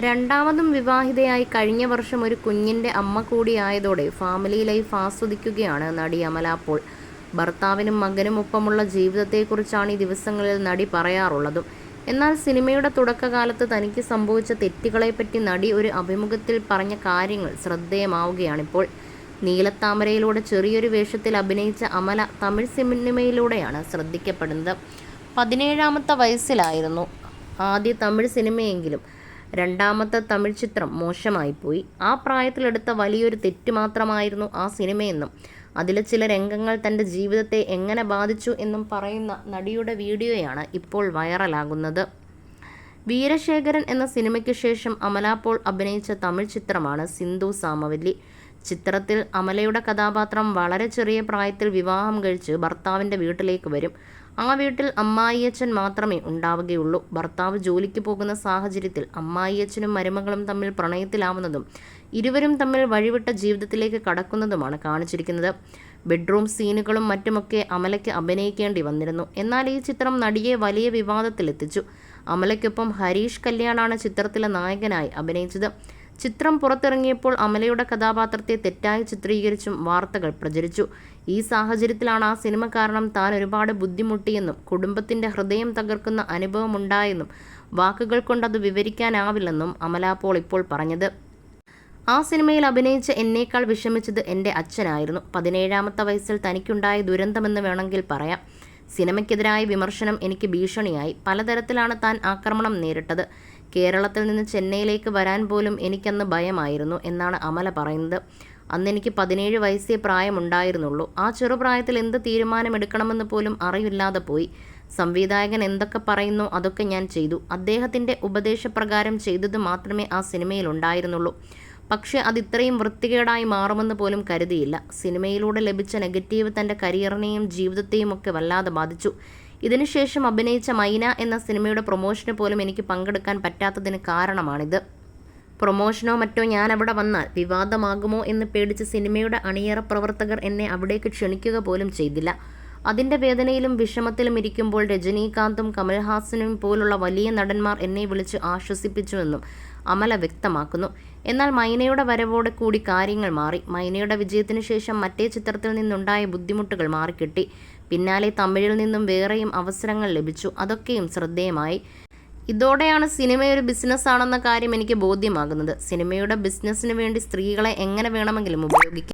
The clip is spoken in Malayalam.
രണ്ടാമതും വിവാഹിതയായി കഴിഞ്ഞ വർഷം ഒരു കുഞ്ഞിന്റെ അമ്മ കൂടിയായതോടെ ഫാമിലി ലൈഫ് ആസ്വദിക്കുകയാണ് നടി അമല പോൾ. ഭർത്താവിനും മകനും ഒപ്പമുള്ള ജീവിതത്തെക്കുറിച്ചാണ് ഈ ദിവസങ്ങളിൽ നടി പറയാറുള്ളതും. എന്നാൽ സിനിമയുടെ തുടക്കകാലത്ത് തനിക്ക് സംഭവിച്ച തെറ്റുകളെപ്പറ്റി നടി ഒരു അഭിമുഖത്തിൽ പറഞ്ഞ കാര്യങ്ങൾ ശ്രദ്ധേയമാവുകയാണിപ്പോൾ. നീലത്താമരയിലൂടെ ചെറിയൊരു വേഷത്തിൽ അഭിനയിച്ച അമല തമിഴ് സിനിമയിലൂടെയാണ് ശ്രദ്ധിക്കപ്പെടുന്നത്. പതിനേഴാമത്തെ വയസ്സിലായിരുന്നു ആദ്യ തമിഴ് സിനിമയെങ്കിലും രണ്ടാമത്തെ തമിഴ് ചിത്രം മോശമായിപ്പോയി. ആ പ്രായത്തിലെടുത്ത വലിയൊരു തെറ്റ് മാത്രമായിരുന്നു ആ സിനിമയെന്നും അതിലെ ചില രംഗങ്ങൾ തന്റെ ജീവിതത്തെ എങ്ങനെ ബാധിച്ചു എന്നും പറയുന്ന നടിയുടെ വീഡിയോയാണ് ഇപ്പോൾ വൈറലാകുന്നത്. വീരശേഖരൻ എന്ന സിനിമയ്ക്ക് ശേഷം അമല പോൾ അഭിനയിച്ച തമിഴ് ചിത്രമാണ് സിന്ധു സാമവല്ലി ചിത്രത്തിൽ അമലയുടെ കഥാപാത്രം വളരെ ചെറിയ പ്രായത്തിൽ വിവാഹം കഴിച്ച് ഭർത്താവിന്റെ വീട്ടിലേക്ക് വരും. ആ വീട്ടിൽ അമ്മായിയച്ഛൻ മാത്രമേ ഉണ്ടാവുകയുള്ളൂ. ഭർത്താവ് ജോലിക്ക് പോകുന്ന സാഹചര്യത്തിൽ അമ്മായിയച്ഛനും മരുമകളും തമ്മിൽ പ്രണയത്തിലാവുന്നതും ഇരുവരും തമ്മിൽ വഴിവിട്ട ജീവിതത്തിലേക്ക് കടക്കുന്നതുമാണ് കാണിച്ചിരിക്കുന്നത്. ബെഡ്റൂം സീനുകളും മറ്റുമൊക്കെ അമലയ്ക്ക് അഭിനയിക്കേണ്ടി വന്നിരുന്നു. എന്നാൽ ഈ ചിത്രം നടിയെ വലിയ വിവാദത്തിലെത്തിച്ചു. അമലയ്ക്കൊപ്പം ഹരീഷ് കല്യാണാണ് ചിത്രത്തിലെ നായകനായി അഭിനയിച്ചത്. ചിത്രം പുറത്തിറങ്ങിയപ്പോൾ അമലയുടെ കഥാപാത്രത്തെ തെറ്റായി ചിത്രീകരിച്ചും വാർത്തകൾ പ്രചരിച്ചു. ഈ സാഹചര്യത്തിലാണ് ആ സിനിമ കാരണം താൻ ഒരുപാട് ബുദ്ധിമുട്ടിയെന്നും കുടുംബത്തിന്റെ ഹൃദയം തകർക്കുന്ന അനുഭവമുണ്ടായെന്നും വാക്കുകൾ കൊണ്ടത് വിവരിക്കാനാവില്ലെന്നും അമല പോൾ ഇപ്പോൾ പറഞ്ഞത്. ആ സിനിമയിൽ അഭിനയിച്ച എന്നേക്കാൾ വിഷമിച്ചത് എന്റെ അച്ഛനായിരുന്നു. പതിനേഴാമത്തെ വയസ്സിൽ തനിക്കുണ്ടായ ദുരന്തമെന്ന് വേണമെങ്കിൽ പറയാം. സിനിമയ്ക്കെതിരായ വിമർശനം എനിക്ക് ഭീഷണിയായി. പലതരത്തിലാണ് താൻ ആക്രമണം നേരിട്ടത്. കേരളത്തിൽ നിന്ന് ചെന്നൈയിലേക്ക് വരാൻ പോലും എനിക്കന്ന് ഭയമായിരുന്നു എന്നാണ് അമല പറയുന്നത്. അന്ന് എനിക്ക് പതിനേഴ് വയസ്സേ പ്രായമുണ്ടായിരുന്നുള്ളൂ. ആ ചെറുപ്രായത്തിൽ എന്ത് തീരുമാനമെടുക്കണമെന്ന് പോലും അറിവില്ലാതെ പോയി. സംവിധായകൻ എന്തൊക്കെ പറയുന്നു അതൊക്കെ ഞാൻ ചെയ്തു. അദ്ദേഹത്തിന്റെ ഉപദേശപ്രകാരം ചെയ്തത് മാത്രമേ ആ സിനിമയിൽ ഉണ്ടായിരുന്നുള്ളൂ പക്ഷെ അത് ഇത്രയും വൃത്തികേടായി മാറുമെന്ന് പോലും കരുതിയില്ല. സിനിമയിലൂടെ ലഭിച്ച നെഗറ്റീവ് തന്റെ കരിയറിനെയും ജീവിതത്തെയും ഒക്കെ വല്ലാതെ ബാധിച്ചു. ഇതിനുശേഷം അഭിനയിച്ച മൈന എന്ന സിനിമയുടെ പ്രൊമോഷന് പോലും എനിക്ക് പങ്കെടുക്കാൻ പറ്റാത്തതിന് കാരണമാണിത്. പ്രൊമോഷനോ മറ്റോ ഞാൻ അവിടെ വന്നാൽ വിവാദമാകുമോ എന്ന് പേടിച്ച് സിനിമയുടെ അണിയറ പ്രവർത്തകർ എന്നെ അവിടേക്ക് ക്ഷണിക്കുക പോലും ചെയ്തില്ല. അതിന്റെ വേദനയിലും വിഷമത്തിലും ഇരിക്കുമ്പോൾ രജനീകാന്തും കമൽഹാസനും പോലുള്ള വലിയ നടന്മാർ എന്നെ വിളിച്ച് ആശ്വസിപ്പിച്ചുവെന്നും അമല വ്യക്തമാക്കുന്നു. എന്നാൽ മൈനയുടെ വരവോടെ കൂടി കാര്യങ്ങൾ മാറി. മൈനയുടെ വിജയത്തിനു ശേഷം മറ്റേ ചിത്രത്തിൽ നിന്നുണ്ടായ ബുദ്ധിമുട്ടുകൾ മാറിക്കിട്ടി. പിന്നാലെ തമിഴിൽ നിന്നും വേറെയും അവസരങ്ങൾ ലഭിച്ചു. അതൊക്കെയും ശ്രദ്ധേയമായി. ഇതോടെയാണ് സിനിമ ഒരു ബിസിനസ് ആണെന്ന കാര്യം എനിക്ക് ബോധ്യമാകുന്നത്. സിനിമയുടെ ബിസിനസ്സിന് വേണ്ടി സ്ത്രീകളെ എങ്ങനെ വേണമെങ്കിലും ഉപയോഗിക്കാം.